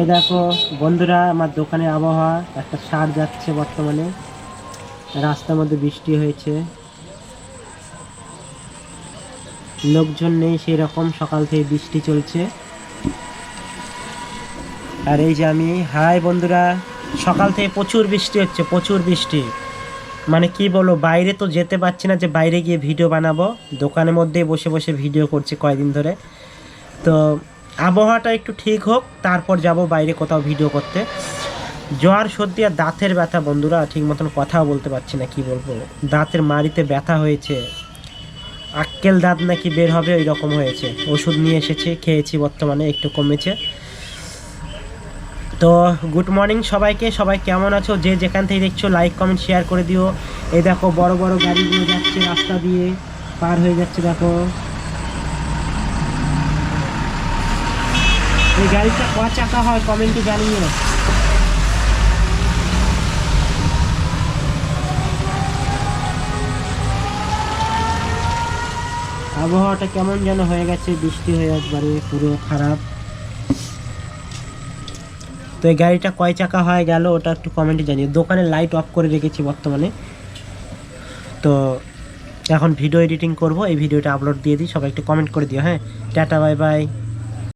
এই দেখো, বন্ধুরা, আমার দোকানে আবহাওয়া, একটা সার যাচ্ছে বর্তমানে। রাস্তার মধ্যে বৃষ্টি হয়েছে। লোকজন নেই সেই রকম সকাল থেকে বৃষ্টি চলছে। আর এই যে আমি, হাই বন্ধুরা, সকাল থেকে প্রচুর বৃষ্টি হচ্ছে, প্রচুর বৃষ্টি। মানে কি বলব, বাইরে তো যেতে পারছি না যে বাইরে গিয়ে ভিডিও বানাবো। দোকানের মধ্যেই বসে বসে ভিডিও করছি কয়দিন ধরে। তো আবহাওয়াটা একটু ঠিক হোক, তারপর যাব বাইরে কোথাও ভিডিও করতে। জ্বর, সর্দি আর দাঁতের ব্যথা, বন্ধুরা, ঠিক মতন কথাও বলতে পারছি না, কি বলব? দাঁতের মাড়িতে ব্যথা হয়েছে। আক্কেল দাঁত নাকি বের হবে ওই রকম হয়েছে। ওষুধ নিয়ে এসেছি, খেয়েছি বর্তমানে, একটু কমেছে। তো গুড মর্নিং সবাইকে, সবাই কেমন আছো? যে যেখান থেকে দেখছ লাইক কমেন্ট শেয়ার করে দিও। এই দেখো, বড় বড় গাড়িগুলো যাচ্ছে রাস্তা দিয়ে, পার হয়ে যাচ্ছে, দেখো। এই গাড়িটা ক চাকা হয় কমেন্টে জানিয়ে আবহাওয়াটা কেমন যেন হয়ে গেছে, বৃষ্টি হয়ে একবারে, পুরো খারাপ। তো এই গাড়িটা কয় চাকা হয় গেল, ওটা একটু কমেন্টে জানিয়ে দোকানে লাইট অফ করে রেখেছি বর্তমানে। তো এখন ভিডিও এডিটিং করব, এই ভিডিওটা আপলোড দিয়ে দিই, সবাই একটু কমেন্ট করে দিও হ্যাঁ? Tata bye bye